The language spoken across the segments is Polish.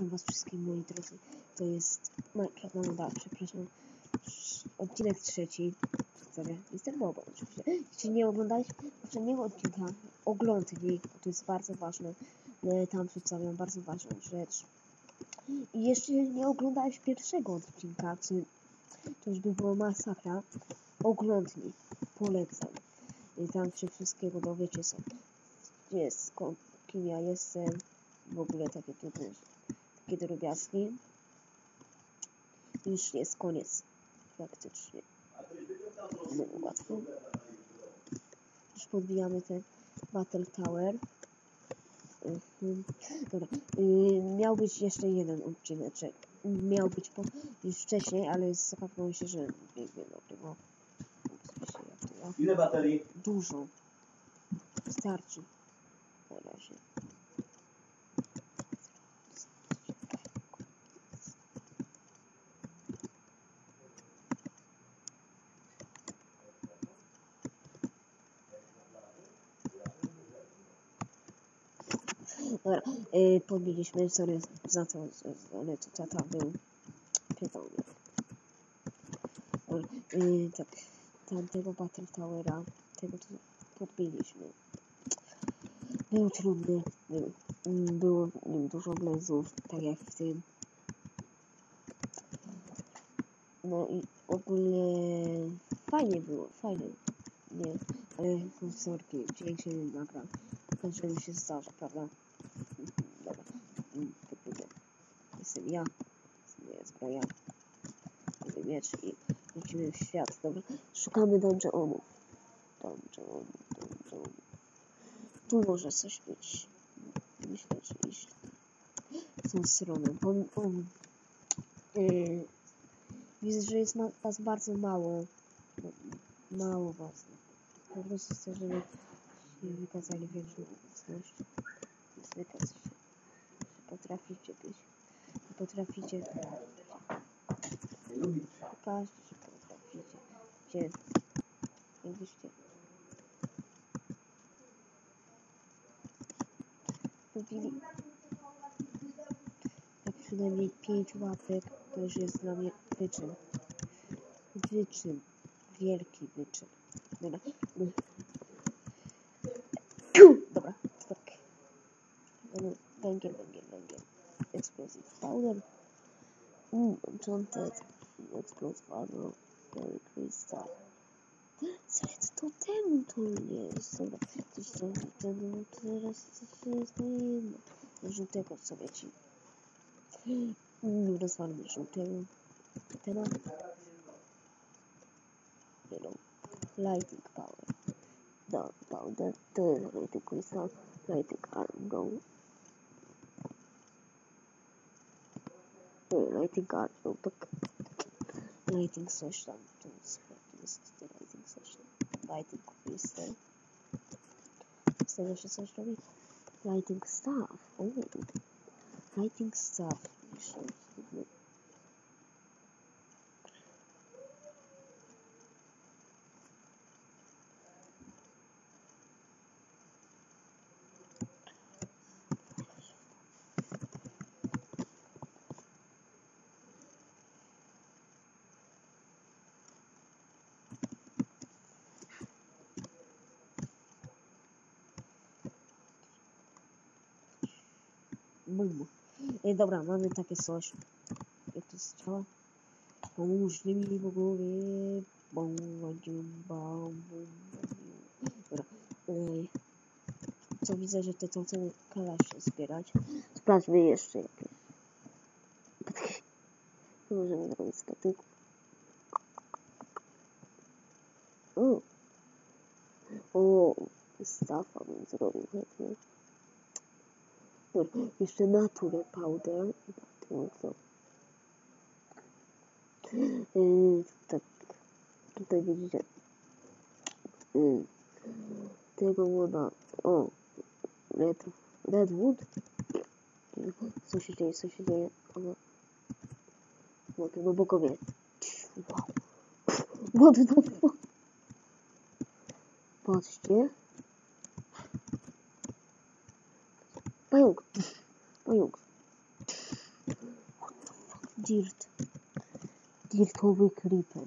Witam was wszystkich moi drodzy. To jest Minecraft na przepraszam. Odcinek trzeci. Sorry, jestem Bobo oczywiście. Jeśli nie oglądaliście poprzedniego odcinka, oglądnij, to jest bardzo ważne. E, Tam przedstawiam bardzo ważną rzecz. I jeszcze nie oglądałeś pierwszego odcinka, czy to już by było masakra, oglądnij, polecam. I tam się wszystkiego dowiecie są. Gdzie jest, kim ja jestem, w ogóle takie trudne, takie drobiazgi. Już jest koniec, praktycznie. No, łatwo. Już podbijamy ten Battle Tower. Mhm. Dobra. Yy, miał być jeszcze jeden odcineczek. Miał być po, już wcześniej, ale zapewniło się, że nie wiem o tym. O, oczywiście, jak to ja. Ile baterii? Dużo. Wystarczy. Na razie. Dobra, yy, podbiliśmy, sorry za to, ale to tata był pytał yy, tak, tamtego Battle Towera, tego to podbiliśmy. Był trudny, był, było w nim dużo blazów, tak jak w tym. No i ogólnie fajnie było, fajnie. Nie, ale konsorki, dźwięk się nie nagra. Każdemu się zdarza, prawda? Dobra, mm, to będzie. Jestem ja, jestem moja zbroja, miecz i lecimy w świat, dobra? Szukamy dungeonów. Dungeon, dungeon. Tu może coś być. Myślę, że iść w tą stronę. Pom, pom, yy, widzę, że jest was bardzo mało. Mało was. Po prostu chcę, żeby się wykazali większą obecność. Wykaz się. że Potraficie być. Potraficie że potraficie. Gdzie? Jakbyście pobili jak przynajmniej 5 łapek, to już jest dla mnie wyczyn. Wyczyn. Wielki wyczyn. Dobra. Dobra, tak. Węgiel. Explosive powder. Mm, enchanted. Explosive armor. Berry crystal. Zresztą to temu to jest. Dobra, coś tam temu teraz coś jest inne. Żółtego sobie ci. Mm, Rozwalmy żółtego. Teraz. Yellow. Lighting power. Dark powder. To jest lighting crystal. Lighting armor. Nie, lighting armor. Tak. Lighting coś tam. To jest, to jest to lighting coś tam. Lighting crystal. Z tego się coś robi. Lighting staff. O. Lighting staff. Bum. Ej, dobra, mamy takie coś. Jak to jest działa? Pomóżcie mi w głowie. Bum, bum, bum. Dobra. Ej. Co widzę, że te całe kalasze zbierać. Sprawdźmy jeszcze jakieś. Możemy zrobić statyk. O. O, stafa bym zrobił chętnie. Jeszcze naturę powder. Co? Yy, tak, tutaj widzicie. Yy, tego woda. O, red, redwood. Co się dzieje, co się dzieje? Ono, no tego bokowie. Wow. What? Patrzcie. Ayuk. Ayuk. What the fuck? Dirt. Dirt over creeper.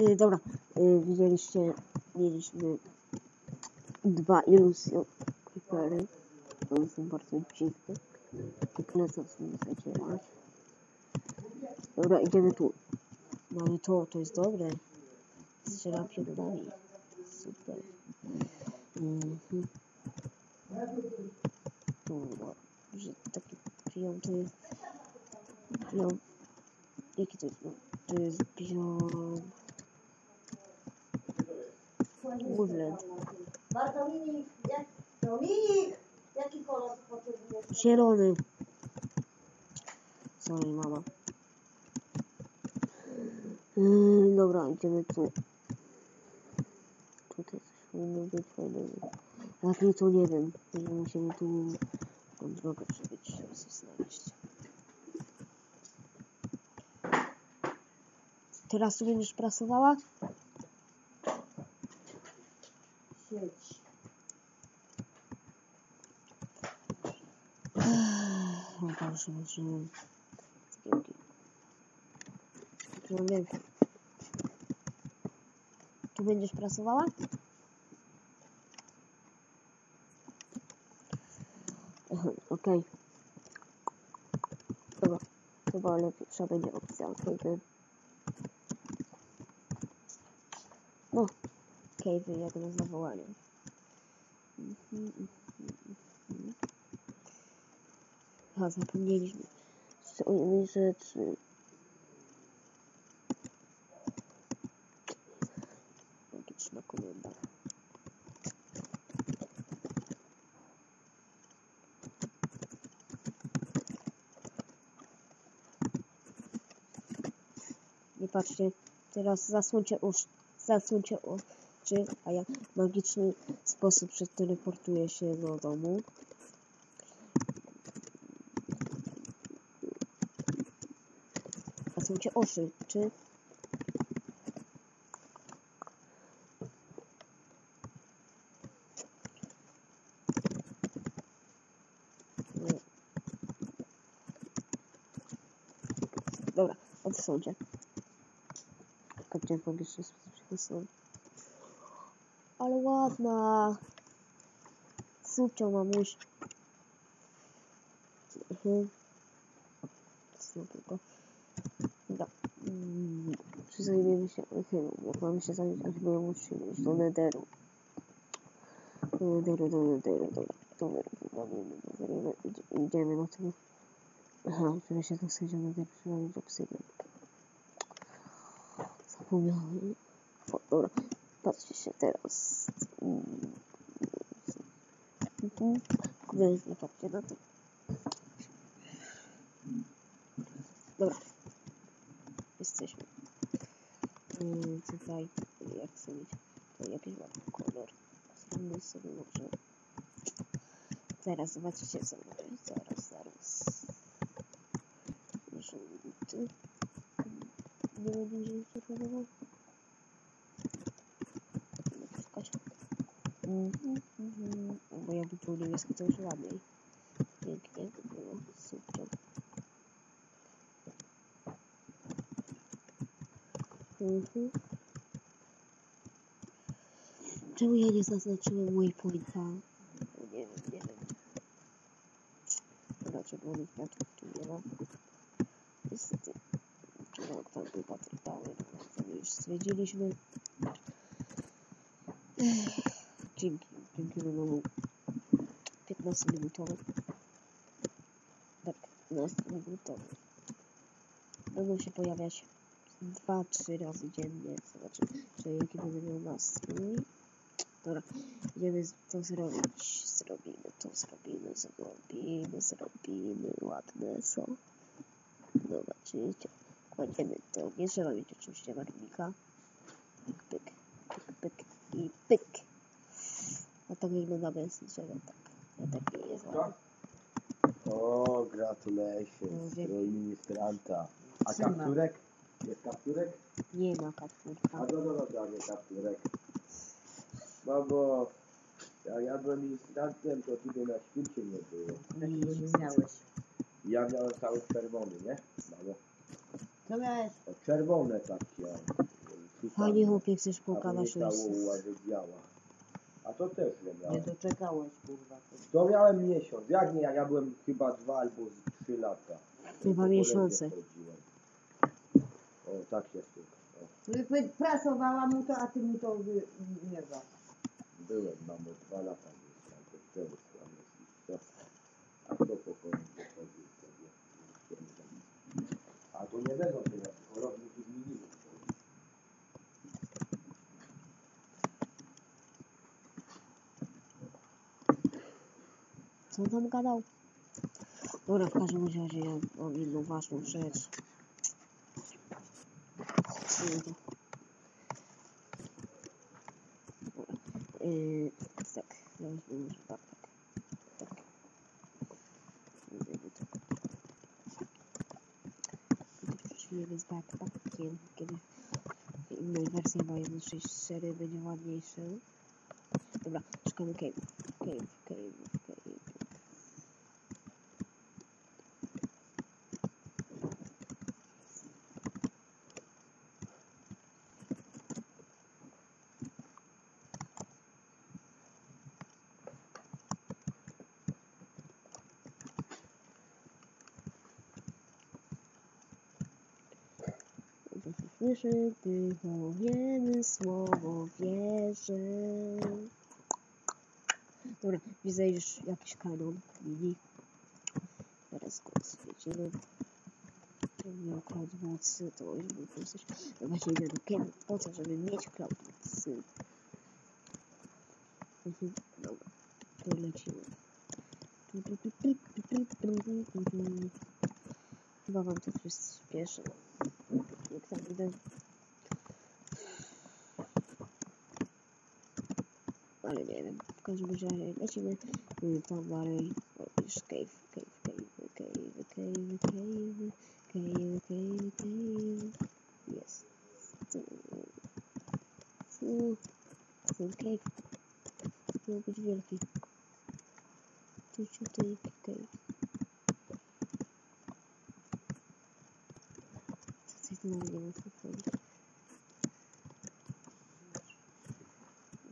Y, Dobra, y, widzieliście, mieliśmy dwa iluzje creepery. One są bardzo dziwne. I klecą sobie zacierać. Dobra, idziemy tu. Mamy to, to jest dobre. Strzelam pierdolami. Super. Mhm. Że taki biom to jest... Biom... Jaki to jest biom? To jest biom... Woodland. Bartłominik, jak... Dominik! Jaki kolor potrzebujesz? Zielony. Sorry, mama. Yy, dobra, idziemy tu. Tutaj coś powinno być fajnego. Jak nie, to nie wiem. Będziemy musieli tu tą drogę przebyć, żeby coś znaleźć. Teraz tu będziesz pracowała? Sieć. No proszę, proszę. Zgiełki. No wiem. Tu będziesz pracowała? Aha, Okej. Dobra. Chyba lepsza będzie opcja. Okej, No. Okay, jak na zawołanie. A, zapomnieliśmy jeszcze o jednej rzeczy. Logiczna komenda. Nie patrzcie, teraz zasłońcie usz, zasłońcie oczy, a ja w magiczny sposób przeteleportuję się do domu. Zasłońcie oczy, czy... Dobra, odsądzie. Patrzcie, w magiczny sposób przepisałem. Ale ładna. Super, mamuś. Mhm. Co tylko. Dobra. Mm, Czy zajmiemy się archiwum? Jak mamy się zająć archiwum, musimy iść do Netheru. Do Netheru, do Netheru, dobra. Do Netheru, bawimy, do Netheru, idzie- idziemy na to. Aha, żeby się dostać do Netheru, trzeba mieć obsydian. Zapomniałem. O, dobra, patrzcie się teraz. Mm. Kurde, nie patrzcie na to. Dobra. Jesteśmy. Yy, tutaj, jak mieć to jakiś ładny kolor. Zrobimy sobie może. Zaraz zobaczycie mówię. Zaraz, zaraz. Żółty. Nie będzie żółty kolorowy. Nie szukać. Mhm, mhm. Bo jakby był niebieski to już ładniej. Pięknie by było. Super. Mhm. Czemu ja nie zaznaczyłem waypointa? nie wiem, nie wiem. Dobra, czerwonych kwiatków tu nie ma. Niestety. Czerwony tam był Patrick Tower, to my już stwierdziliśmy. Ech, Dzięki, dzięki nowemu 15-minutowy. Tak, 15-minutowy. Będą się pojawiać 2-3 razy dziennie. Zobaczymy, czy jaki będę miał nastrój. Dobra, idziemy to zrobić. Zrobimy to, zrobimy, zrobimy, zrobimy. Ładne są. Zobaczycie. Kładziemy to. Nie trzeba mieć oczywiście barwnika. Tak wygląda bez niczego. Tak. Ja taki jest ładny. O, gratulations, No, dzięki. strój ministranta. A Trzyma. kapturek? Jest kapturek? Nie ma kapturka. A no, no, no, no, nie kapturek. No bo jak ja byłem ministrantem, to ciebie na świecie nie było. Takiego nie miałeś. Ja miałem cały czerwony, nie? Mamo. Co miałeś? O, czerwone takie. Fajnie chłopie, chcesz A pokazać nie ładnie biała. A to też nie Nie miałem. doczekałeś, kurwa. To miałem miesiąc. Jak nie, jak ja byłem chyba dwa albo z trzy lata. Dwa miesiące. chodziłem. O, tak się stuka. Prasowała mu to, a ty mu to wy- nie za. Byłem, mamo, dwa lata wtedy co? A kto po kolei chodził? A to nie będą teraz, na mój kanał. Dobra, w każdym razie mam jedną ważną rzecz. Yy, tak, ja już wiem, że tak, tak, tak. Przeciwnie z backpackiem, kiedy w innej wersji ma 1.6.4 będzie ładniejszy. Dobra, szukamy cave, cave, cave. Słyszę tylko jedno słowo, wierzę. Dobra, widzę już jakiś kanon, mini. Teraz go zwiedzimy. To nie okład mocy, to już był coś. No właśnie idę do kiedy, po co, żeby mieć cloud mocy. Mhm, dobra, to lecimy. Chyba wam to przyspieszy. Jak tam idę. Ale nie wiem. W każdym razie lecimy y, tam dalej. O, już cave, cave, cave, cave, cave, cave, cave, cave, cave. Jest. Tu. Tu. Ten cave. Miał być wielki. Tu, tutaj, cave. Zmyliłem to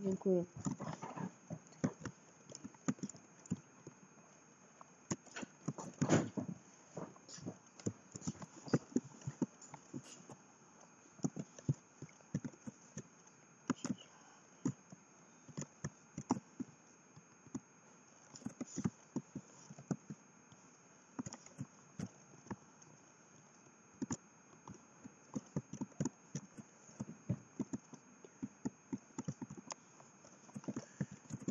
Dziękuję.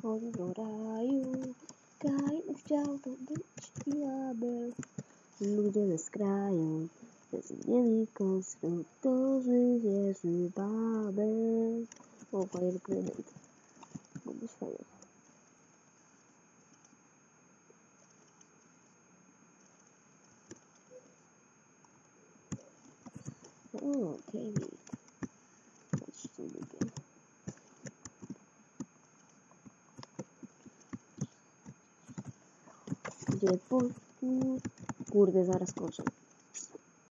on road are you? Kindness down to the other. The sky, there's nearly close to those with. Oh, the credit. Vamos falar. Oh, okay. y de por cúrdes arascosas.